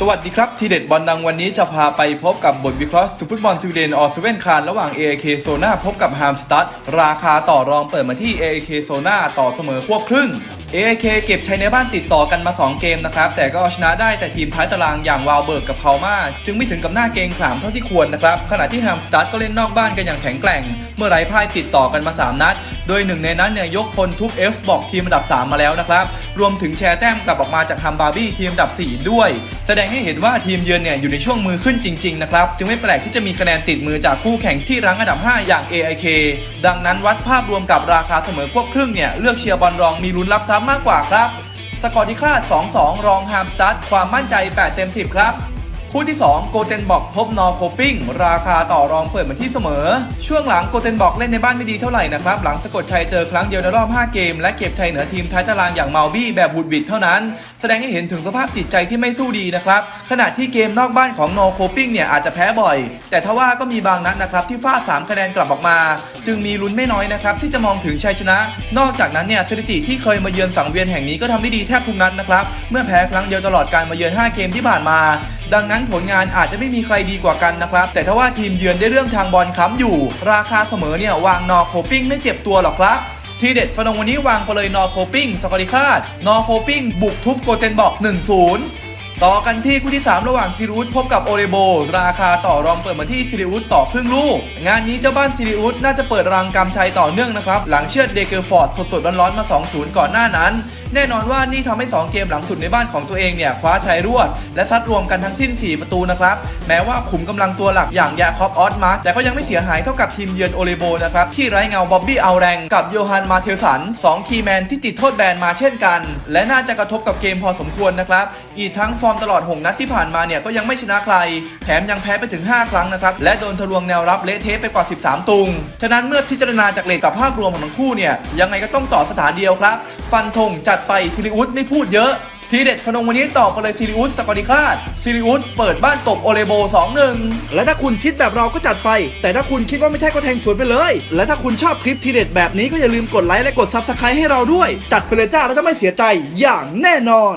สวัสดีครับ ทีเด็ดบอลดังวันนี้จะพาไปพบกับบทวิเคราะห์สุฟุตบอลสวีเดนออสเวนคารระหว่าง AAK โซนาพบกับฮามสตัดราคาต่อรองเปิดมาที่ AAK โซนาต่อเสมอควบครึ่ง AAK เก็บชัยในบ้านติดต่อกันมา 2 เกมนะครับ แต่ก็เอาชนะได้แต่ทีมท้ายตารางอย่างวาลเบิร์กกับเขามาจึงไม่ถึงกับหน้าเกงขามเท่าที่ควรนะครับ ขณะที่ฮามสตัดก็เล่นนอกบ้านกันอย่างแข็งแกร่ง เมื่อไร้พ่ายติดต่อกันมา 3 นัด โดยหนึ่งในนั้นเนี่ยยกพลทุบ F บอกทีมอันดับ 3 มาแล้วนะครับ รวมถึงแชร์แต้มกลับออกมาจากฮัมบาร์บี้ทีมอันดับ 4 ด้วย แสดงให้เห็นว่าทีมเยือนเนี่ยอยู่ในช่วงมือขึ้นจริงๆนะครับจึงไม่แปลกที่จะมีคะแนนติดมือจากคู่แข่งที่รั้งอันดับ 5 อย่าง AIK ดังนั้นวัดภาพรวมกับราคาเสมอควบครึ่งเนี่ยเลือกเชียร์บอลรองมีลุ้นรับทรัพย์มากกว่าครับสกอร์ที่คาด 2-2 รองฮามสตัดความมั่นใจ 8 เต็ม 10 ครับ คู่ที่ 2 โกเทนบอกพบนอโคปิ้งราคาต่อรองเปิดมาที่เสมอ ช่วงหลังโกเทนบอกเล่นในบ้านไม่ดีเท่าไหร่นะครับ หลังสะกดชัยเจอครั้งเดียวในรอบ 5 เกม และเก็บชัยเหนือทีมท้ายตารางอย่างเมาบี้แบบบุดบิดเท่านั้น แสดงให้เห็นถึงสภาพจิตใจที่ไม่สู้ดีนะครับ ขณะที่เกมนอกบ้านของนอโคปิ้งเนี่ยอาจจะแพ้บ่อย แต่ทว่าก็มีบางนัดนะครับที่ฟาด3คะแนนกลับออกมา จึงมีลุ้นไม่น้อยนะครับที่จะมองถึงชัยชนะ นอกจากนั้นเนี่ยสถิติที่เคยมาเยือนสังเวียนแห่งนี้ก็ทำได้ดีแทบทุกนัดนะครับเมื่อแพ้ครั้งเดียวตลอดการมาเยือน 5 เกมที่ผ่านมาดังนั้นผลงานอาจจะไม่มีใครดีกว่ากันนะครับ แต่ถ้าว่าทีมเยือนได้เรื่องทางบอลค้ำอยู่ ราคาเสมอเนี่ยวางนอโคปิ้งไม่เจ็บตัวหรอกครับทีเด็ดฟนงวันนี้วางไปเลยนอโคปิ้งสกอริคาดนอโคปิ้งบุกทุบโกเทนบอก 1-0 ต่อกันที่คู่ที่ 3 ระหว่างซิริอุสพบกับโอเรโบ ราคาต่อรองเปิดมาที่ซิริอุสต่อครึ่งลูก งานนี้เจ้าบ้านซิริอุสน่าจะเปิดรังกำชัยต่อเนื่องนะครับ หลังเชือดเดเกอร์ฟอร์ดสดๆร้อนๆมา 2-0 ก่อนหน้านั้น แน่นอนว่านี่ทำให้ 2 เกมหลังสุดในบ้านของตัวเองเนี่ยคว้าชัยรวด และซัดรวมกันทั้งสิ้น 4 ประตูนะครับ แม้ว่าขุมกำลังตัวหลักอย่างยาคอบออสมาร์แต่ก็ยังไม่เสียหายเท่ากับทีมเยือนโอเลโบนะครับที่ไร้เงาบ๊อบบี้เอัลแรงกับโยฮันมาเทลสัน2คีย์แมนที่ติดโทษแบนมาเช่นกัน และน่าจะกระทบกับเกมพอสมควรนะครับอีกทั้งฟอร์มตลอด 6 นัดที่ผ่านมาเนี่ยก็ยังไม่ชนะใคร แถมยังแพ้ไปถึง 5 ครั้งนะครับและโดนทะลวงแนวรับเละเทะไปกว่า 13 ตุง ฉะนั้นเมื่อพิจารณาจากเลทกับภาพรวมของทั้งคู่เนี่ยยังไงก็ต้องต่อสถานเดียวครับ ฟันธงจัดไปซิริอุสไม่พูดเยอะทีเด็ดฟนงวันนี้ต่อไปเลยซิริอุสสกอริคาดซิริอุสเปิดบ้านตบโอเลโบ 2-1 และถ้าคุณคิดแบบเราก็จัดไป แต่ถ้าคุณคิดว่าไม่ใช่ก็แทงสวนไปเลย และถ้าคุณชอบคลิปทีเด็ดแบบนี้ก็อย่าลืมกดไลค์และกดซับสไครต์ให้เราด้วย จัดไปเลยจ้าแล้วจะไม่เสียใจอย่างแน่นอน